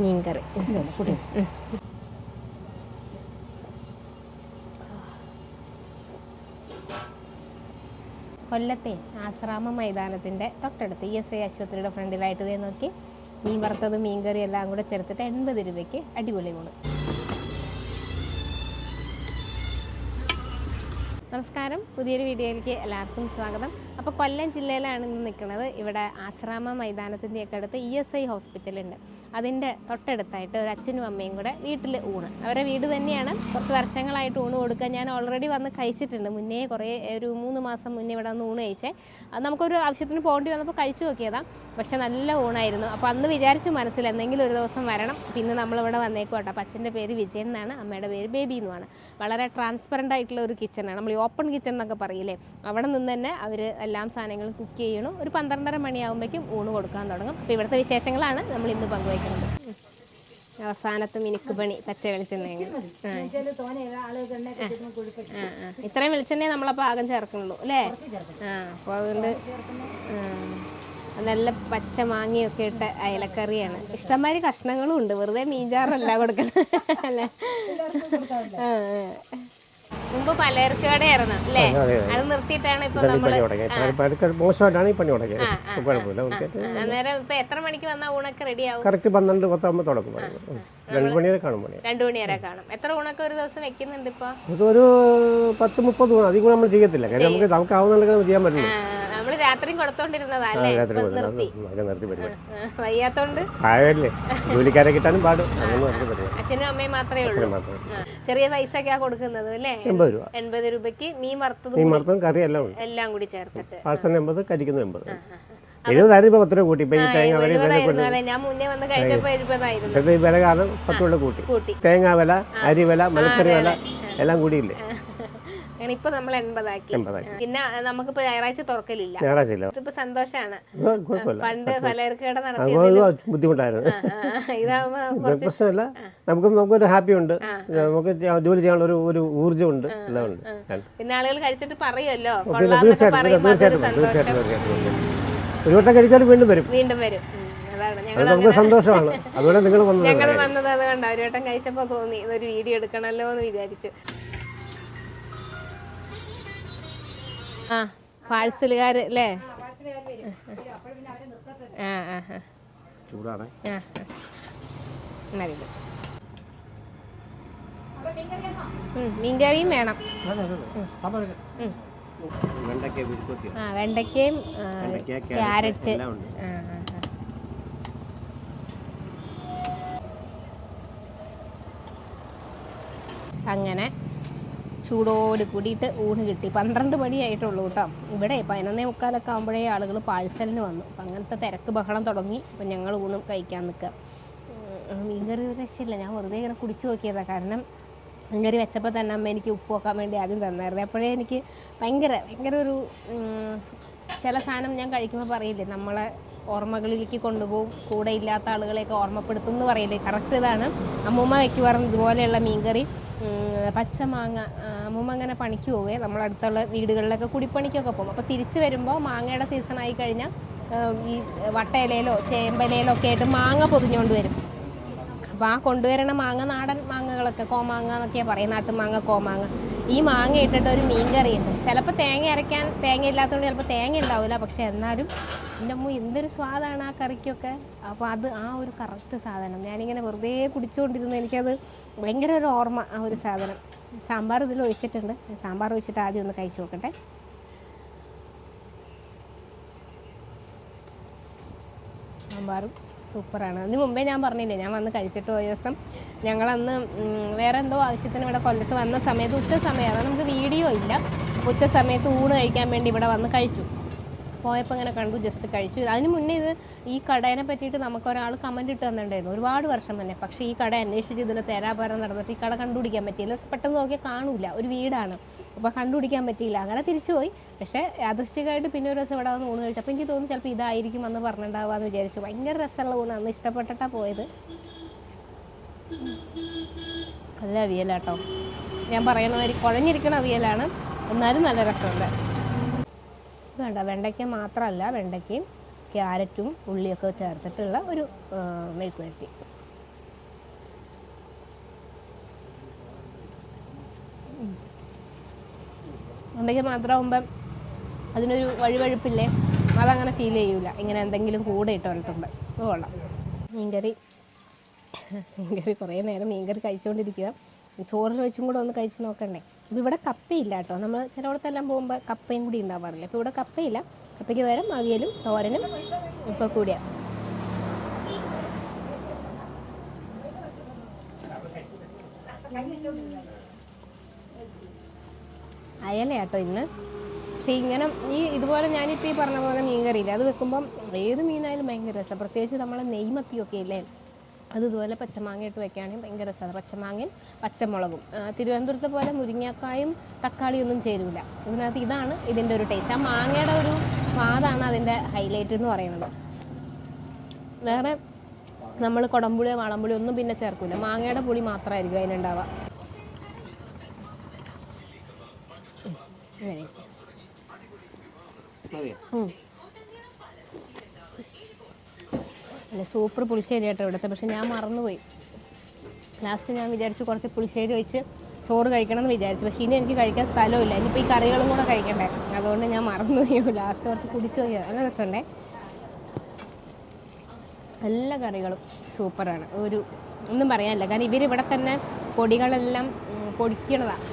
മീൻകറി. കറി കൊല്ലത്തെ ആശ്രാമ മൈതാനത്തിന്റെ തൊട്ടടുത്ത് ഇ എസ് ഐ ആശുപത്രിയുടെ ഫ്രണ്ടിലായിട്ട് ഇതേ നോക്കി. മീൻ വറുത്തത് മീൻകറി എല്ലാം കൂടെ ചേർത്തിട്ട് എൺപത് രൂപയ്ക്ക് അടിപൊളി ഊണ്. നമസ്കാരം. പുതിയൊരു വീഡിയോയിലേക്ക് എല്ലാവർക്കും സ്വാഗതം. അപ്പോൾ കൊല്ലം ജില്ലയിലാണ് ഇന്ന് നിൽക്കുന്നത്. ഇവിടെ ആശ്രാമ മൈതാനത്തിന്റെയൊക്കെ അടുത്ത് ഇ എസ് ഐ ഹോസ്പിറ്റലുണ്ട്. അതിന്റെ തൊട്ടടുത്തായിട്ട് ഒരു അച്ഛനും അമ്മയും കൂടെ വീട്ടിൽ ഊണ്. അവരുടെ വീട് തന്നെയാണ്. കുറച്ച് വർഷങ്ങളായിട്ട് ഊണ് കൊടുക്കുക ഞാൻ ഓൾറെഡി വന്ന് കഴിച്ചിട്ടുണ്ട്. മുന്നേ കുറേ ഒരു മൂന്ന് മാസം മുന്നേ ഇവിടെ വന്ന് ഊണ് കഴിച്ചേ. അത് നമുക്കൊരു ആവശ്യത്തിന് പോകേണ്ടി വന്നപ്പോൾ കഴിച്ചു നോക്കിയതാണ് പക്ഷെ നല്ല ഊണായിരുന്നു. അപ്പോൾ അന്ന് വിചാരിച്ചു മനസ്സിൽ എന്തെങ്കിലും ഒരു ദിവസം വരണം. പിന്നെ നമ്മളിവിടെ വന്നേക്കും കേട്ടോ. അപ്പോൾ അച്ഛന്റെ പേര് വിജയൻ എന്നാണ്. അമ്മയുടെ പേര് ബേബി എന്നുമാണ്. വളരെ ട്രാൻസ്പെറന്റ് ആയിട്ടുള്ള ഒരു കിച്ചണാണ് നമ്മൾ ഈ ഓപ്പൺ കിച്ചൺ എന്നൊക്കെ പറയില്ലേ? അവിടെ നിന്ന് തന്നെ അവർ എല്ലാം സാധനങ്ങളും കുക്ക് ചെയ്യണം. ഒരു പന്ത്രണ്ടര മണിയാകുമ്പോഴേക്കും ഊണ് കൊടുക്കാൻ തുടങ്ങും. അപ്പോൾ ഇവിടുത്തെ വിശേഷങ്ങളാണ് നമ്മൾ ഇന്ന് പങ്കുവയ്ക്കുന്നത്. അവസാനത്തെ മിനുക്ക് പണി പച്ച വെളിച്ചെണ്ണ ഇത്രയും വെളിച്ചെണ്ണയെ നമ്മളെ പാകം ചേർക്കുന്നുള്ളൂ അല്ലേ? ആ അപ്പോൾ അതുകൊണ്ട് നല്ല പച്ച മാങ്ങയൊക്കെ ഇട്ട അയലക്കറിയാണ്. ഇഷ്ടംമാതിരി കഷ്ണങ്ങളും ഉണ്ട്. വെറുതെ മീൻചാറല്ല കൊടുക്കണം. അല്ലേ? ആ. മുമ്പ് പലചരക്ക് കടയായിരുന്നു അല്ലേ? അത് നിർത്തിയിട്ടാണ് ഇപ്പൊ നമ്മൾ മോശമായിട്ടാണ് ഈ പണി തുടങ്ങിയത്. കുഴപ്പമില്ല. ഓക്കെ അന്നേരം ഇപ്പൊ എത്ര മണിക്ക് വന്നാ ഊണൊക്കെ റെഡി ആവും? കറക്റ്റ് പന്ത്രണ്ട് പത്താകുമ്പോൾ തുടക്കും. രണ്ട് മണി വരെ കാണും രണ്ടു മണിവരെ കാണും. എത്ര ഊണൊക്കെ ഒരു ദിവസം വെക്കുന്നുണ്ട് ഇപ്പൊ? ഒരു പത്ത് മുപ്പത് ഗുണം അധികം നമ്മൾ ചെയ്യത്തില്ല. കാര്യം നമുക്ക് നമുക്ക് ആവുന്ന ചെയ്യാൻ പറ്റില്ല ആ, നമ്മൾ രാത്രിയും കൊടുത്തോണ്ടിരുന്നതാ അല്ലേ രാത്രി നിർത്തി. പരിപാടി. വയ്യാത്തോണ്ട്? ആയല്ലേ ജോലിക്കാരെ കിട്ടാനും പാടും. അച്ഛനും അമ്മയും മാത്രമേ ഉള്ളൂ. ചെറിയ പൈസക്കാ കൊടുക്കുന്നത് അല്ലേ? എൺപത് രൂപ. എൺപത് രൂപയ്ക്ക് മീൻ വറുത്തത് മീൻ വറുത്തതും കറി എല്ലാം ഉണ്ട്. എല്ലാം കൂടി ചേർത്തിട്ട്. പാഴ്സൽ എൺപത് കരിക്കുന്ന എൺപത്. എഴുപതായിരം ഇപ്പൊ പത്ത് രൂപ കൂട്ടി. ഇപ്പൊ ഈ തേങ്ങ വില ഞാൻ മുന്നേ വന്ന് കഴിച്ചപ്പോ എഴുപതായിരുന്നു. ഇപ്പോഴത്തെ ഈ വില കാരണം പത്ത് രൂപ കൂട്ടി. കൂട്ടി. തേങ്ങ വില അരി വില മലക്കറി വില എല്ലാം കൂടിയില്ലേ? അങ്ങനെ ഇപ്പൊ നമ്മൾ എൺപതാക്കി. എൺപതായി പിന്നെ നമുക്കിപ്പോ ഞായറാഴ്ച തുറക്കലില്ല. ഞായറാഴ്ച ഇല്ല ഇതിപ്പോ സന്തോഷാണ്. പണ്ട് പലചരക്ക് കട നടത്തിയത് ബുദ്ധിമുട്ടായിരുന്നു. പ്രശ്നമില്ല. നമുക്ക് നമുക്കൊരു ഹാപ്പി ഉണ്ട്. നമുക്ക് ജോലി ചെയ്യാനുള്ള ഒരു ഒരു ഊർജം ഉണ്ട്. എല്ലാം ഉണ്ട്. പിന്നെ ആളുകൾ കഴിച്ചിട്ട് പറയുമല്ലോ. ഒരു വട്ടം കഴിച്ചാൽ വീണ്ടും വരും. വീണ്ടും വരും. നമുക്ക് സന്തോഷമാണ്. അതുപോലെ നിങ്ങൾ വന്നത് ഞങ്ങൾ വന്നത് അതുകൊണ്ട് ഒരു വട്ടം കഴിച്ചപ്പോ തോന്നി. ഇതൊരു വീഡിയോ എടുക്കണല്ലോ എന്ന് വിചാരിച്ചു. ആ പാഴ്സലുകാർ അല്ലേ ആ ആ ചൂടാണ്. മീൻകറിയും വേണം. ആ വെണ്ടയ്ക്കയും ക്യാരറ്റ് ആ. അങ്ങനെ. ചൂടോട് കൂടിയിട്ട് ഊണ് കിട്ടി. പന്ത്രണ്ട് മണിയായിട്ടുള്ളൂ കേട്ടോ. ഇവിടെ പതിനൊന്നേ മുക്കാലൊക്കെ ആകുമ്പോഴേ ആളുകൾ പാഴ്സലിന് വന്നു. അപ്പം അങ്ങനത്തെ തിരക്ക് ബഹളം തുടങ്ങി. അപ്പം ഞങ്ങൾ ഊണ് കഴിക്കാൻ നിൽക്കുക. മീൻകറി ഒരു രക്ഷയില്ല. ഞാൻ വെറുതെ ഇങ്ങനെ കുടിച്ചു നോക്കിയതാണ് കാരണം മീൻകറി വെച്ചപ്പോൾ തന്നെ അമ്മ എനിക്ക് ഉപ്പ് വെക്കാൻ വേണ്ടി ആദ്യം തന്നായിരുന്നു. അപ്പോഴേ എനിക്ക് ഭയങ്കര ഭയങ്കര ഒരു ചില സാധനം ഞാൻ കഴിക്കുമ്പോൾ പറയില്ലേ നമ്മളെ ഓർമ്മകളിലേക്ക് കൊണ്ടുപോകും. കൂടെ ഇല്ലാത്ത ആളുകളെയൊക്കെ ഓർമ്മപ്പെടുത്തും എന്ന് പറയില്ലേ. കറക്റ്റ് ഇതാണ്. അമ്മൂമ്മ വയ്ക്കുവാറും ഇതുപോലെയുള്ള മീൻകറി. പച്ചമാങ്ങ അമ്മൂമ്മ അങ്ങനെ പണിക്ക് പോവേ നമ്മളടുത്തുള്ള വീടുകളിലൊക്കെ കുടിപ്പണിക്കൊക്കെ പോകും. അപ്പോൾ തിരിച്ചു വരുമ്പോൾ മാങ്ങയുടെ സീസൺ ആയി കഴിഞ്ഞാൽ ഈ വട്ടയിലയിലോ ചേമ്പലയിലോ ഒക്കെ ആയിട്ട് മാങ്ങ പൊതിഞ്ഞുകൊണ്ട് വരും. അപ്പോൾ ആ കൊണ്ടുവരണ മാങ്ങ നാടൻ മാങ്ങകളൊക്കെ കോമാങ്ങ എന്നൊക്കെയാണ് പറയും നാട്ടുമാങ്ങ കോമാങ്ങ. ഈ മാങ്ങ ഇട്ടിട്ട് ഒരു മീൻ കറി ഉണ്ട് ചിലപ്പോൾ തേങ്ങ അരയ്ക്കാൻ തേങ്ങ ഇല്ലാത്തതുകൊണ്ട് ചിലപ്പോൾ തേങ്ങ ഉണ്ടാവില്ല പക്ഷെ എന്നാലും എന്റെ അമ്മ എന്തൊരു സ്വാദാണ് ആ കറിക്കൊക്കെ. അപ്പോൾ അത് ആ ഒരു കറക്റ്റ് സാധനം. ഞാനിങ്ങനെ വെറുതെ കുടിച്ചുകൊണ്ടിരുന്നു എനിക്കത് ഭയങ്കര ഒരു ഓർമ്മ ആ ഒരു സാധനം. സാമ്പാർ ഇതിൽ ഒഴിച്ചിട്ടുണ്ട്. സാമ്പാർ ഒഴിച്ചിട്ട് ആദ്യം ഒന്ന് കഴിച്ചു നോക്കട്ടെ. സാമ്പാറും സൂപ്പറാണ്. അതിന് മുമ്പേ ഞാൻ പറഞ്ഞില്ലേ ഞാൻ വന്ന് കഴിച്ചിട്ട് പോയ ദിവസം ഞങ്ങളന്ന് വേറെ എന്തോ ആവശ്യത്തിന് ഇവിടെ കൊല്ലത്ത് വന്ന സമയത്ത് ഉച്ച സമയം അതാണ് നമുക്ക് വീഡിയോ ഇല്ല. ഉച്ച സമയത്ത് ഊണ് കഴിക്കാൻ വേണ്ടി ഇവിടെ വന്ന് കഴിച്ചു. പോയപ്പോൾ ഇങ്ങനെ കണ്ടു ജസ്റ്റ് കഴിച്ചു. അതിന് മുന്നേ ഇത് ഈ കടേനെ പറ്റിയിട്ട് നമുക്ക് ഒരാൾ കമന്റ് ഇട്ട് തന്നിട്ടുണ്ടായിരുന്നു. ഒരുപാട് വർഷം തന്നെ പക്ഷേ ഈ കട അന്വേഷിച്ച് ഇതിന് തേരാപാരം നടന്നിട്ട് ഈ കട കണ്ടുപിടിക്കാൻ പറ്റിയില്ല. പെട്ടെന്ന് നോക്കിയാൽ കാണൂല. ഒരു വീടാണ്. അപ്പോൾ കണ്ടുപിടിക്കാൻ പറ്റിയില്ല. അങ്ങനെ തിരിച്ചു പോയി. പക്ഷേ യാദൃശ്ചികമായിട്ട് പിന്നെ ഒരു ദിവസം ഇവിടെ വന്ന് ഊണ് കഴിച്ചു. അപ്പോൾ എനിക്ക് തോന്നുന്നു ചിലപ്പോൾ ഇതായിരിക്കും എന്ന് പറഞ്ഞിട്ടുണ്ടാവാന്ന് വിചാരിച്ചു. ഭയങ്കര രസമുള്ള ഊണ്. അന്ന് ഇഷ്ടപ്പെട്ടിട്ടാണ് പോയത്. നല്ല അവിയലാട്ടോ. ഞാൻ പറയുന്ന മാതിരി കുഴഞ്ഞിരിക്കുന്ന അവിയലാണ്. എന്നാലും നല്ല രസമുണ്ട്. വേണ്ട. വെണ്ടയ്ക്ക മാത്രമല്ല വെണ്ടയ്ക്കയും ക്യാരറ്റും ഉള്ളിയൊക്കെ ചേർത്തിട്ടുള്ള ഒരു മെഴുക്കുവരട്ടി വെണ്ടയ്ക്ക മാത്രമാകുമ്പം അതിനൊരു വഴുവഴുപ്പില്ലേ? അതങ്ങനെ ഫീൽ ചെയ്യൂല. ഇങ്ങനെ എന്തെങ്കിലും കൂടെ ഇട്ട് വരട്ടുണ്ട് അത് കൊള്ളാം. മീൻകറി. മീൻകറി കുറേ നേരം മീൻകറി കഴിച്ചുകൊണ്ടിരിക്കുക ചോറിൽ വെച്ചും കൂടെ ഒന്ന് കഴിച്ച് നോക്കണ്ടേ? ഇവിടെ കപ്പയില്ല കേട്ടോ. നമ്മൾ ചിലയിടത്തെല്ലാം പോകുമ്പോൾ കപ്പയും കൂടി ഉണ്ടാവാറില്ല? അപ്പോൾ ഇവിടെ കപ്പയില്ല. കപ്പയ്ക്ക് പകരം അവിയലും തോരനും ഉപ്പ കൂടിയാണ് അയലയാട്ടോ ഇന്ന്. പക്ഷേ ഇങ്ങനെ ഈ ഇതുപോലെ ഞാനിപ്പോൾ ഈ പറഞ്ഞ പോലെ മീൻ കറിയില്ല അത് വെക്കുമ്പം ഏത് മീനായാലും ഭയങ്കര രസമാണ് പ്രത്യേകിച്ച് നമ്മളെ നെയ്മത്തിയൊക്കെ ഇല്ലേ? അത് ഇതുപോലെ പച്ചമാങ്ങ ഇട്ട് വെക്കുകയാണെങ്കിൽ ഭയങ്കര രസമാണ്. പച്ചമാങ്ങയും പച്ചമുളകും. തിരുവനന്തപുരത്തെ പോലെ മുരിങ്ങക്കായും തക്കാളിയൊന്നും ചേരൂല. അതിനകത്ത് ഇതാണ് ഇതിന്റെ ഒരു ടേസ്റ്റ് ആ മാങ്ങയുടെ ഒരു സ്വാദാണ് അതിന്റെ ഹൈലൈറ്റ് എന്ന് പറയുന്നത്. വേറെ നമ്മൾ കുടംപുളിയോ വളംപുളിയോ ഒന്നും പിന്നെ ചേർക്കില്ല മാങ്ങയുടെ പുളി മാത്രമായിരിക്കും അതിനുണ്ടാവുക. ഉം, ഇങ്ങനെ വെച്ച്. ഉം. അല്ല സൂപ്പർ പുളിശ്ശേരി ആട്ടോ ഇവിടുത്തെ പക്ഷെ ഞാൻ മറന്നുപോയി. ലാസ്റ്റ് ഞാൻ വിചാരിച്ചു കുറച്ച് പുളിശ്ശേരി വെച്ച് ചോറ് കഴിക്കണം എന്ന് വിചാരിച്ചു. പക്ഷേ ഇനി എനിക്ക് കഴിക്കാൻ സ്ഥലമില്ല. ഇനിയിപ്പോൾ ഈ കറികളും കൂടെ കഴിക്കണ്ടേ? അതുകൊണ്ട് ഞാൻ മറന്നുപോയി. ലാസ്റ്റ് കുറച്ച് കുടിച്ചു പോയി. നല്ല രസമുണ്ടേ? എല്ലാ കറികളും സൂപ്പറാണ്. ഒരു ഒന്നും പറയാനില്ല. കാരണം ഇവരിവിടെ തന്നെ പൊടികളെല്ലാം പൊടിക്കണതാണ്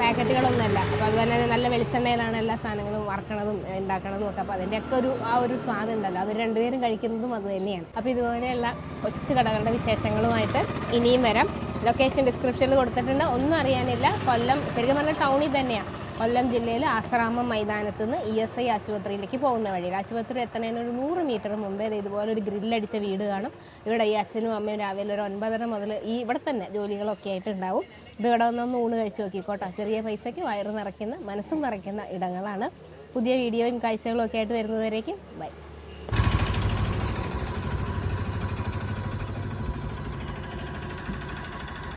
പാക്കറ്റുകളൊന്നുമല്ല. അപ്പോൾ അത് തന്നെ നല്ല വെളിച്ചെണ്ണയിലാണ് എല്ലാ സാധനങ്ങളും വറക്കണതും ഉണ്ടാക്കണതും ഒക്കെ. അപ്പോൾ അതിന്റെയൊക്കെ ഒരു ആ ഒരു സ്വാദ് ഉണ്ടല്ലോ. അവർ രണ്ടുപേരും കഴിക്കുന്നതും അത് തന്നെയാണ്. അപ്പോൾ ഇതുപോലെയുള്ള കൊച്ചു കടകളുടെ വിശേഷങ്ങളുമായിട്ട് ഇനിയും വരാം. ലൊക്കേഷൻ ഡിസ്ക്രിപ്ഷനിൽ കൊടുത്തിട്ടുണ്ട്. ഒന്നും അറിയാനില്ല. കൊല്ലം ശരിക്കും പറഞ്ഞാൽ ടൗണിൽ തന്നെയാണ് കൊല്ലം ജില്ലയിൽ ആശ്രാമം മൈതാനത്ത് നിന്ന് ഇ എസ് ഐ ആശുപത്രിയിലേക്ക് പോകുന്ന വഴിയിൽ. ആശുപത്രി എത്തണേന് ഒരു നൂറ് മീറ്റർ മുമ്പേ ഇതുപോലെ ഒരു ഗ്രില്ലടിച്ച വീട് കാണും. ഇവിടെ ഈ അച്ഛനും അമ്മയും രാവിലെ ഒരു ഒൻപതര മുതൽ ഈ ഇവിടെ തന്നെ ജോലികളൊക്കെ ആയിട്ട് ഉണ്ടാവും ഇത് ഇവിടെ വന്നൊന്ന് ഊണ് കഴിച്ച് നോക്കിക്കോട്ടോ. ചെറിയ പൈസയ്ക്ക് വയറ് നിറയ്ക്കുന്ന മനസ്സും നിറയ്ക്കുന്ന ഇടങ്ങളാണ്. പുതിയ വീഡിയോയും കാഴ്ചകളും ഒക്കെ ആയിട്ട് വരുന്നതുവരേക്കും. ബൈ.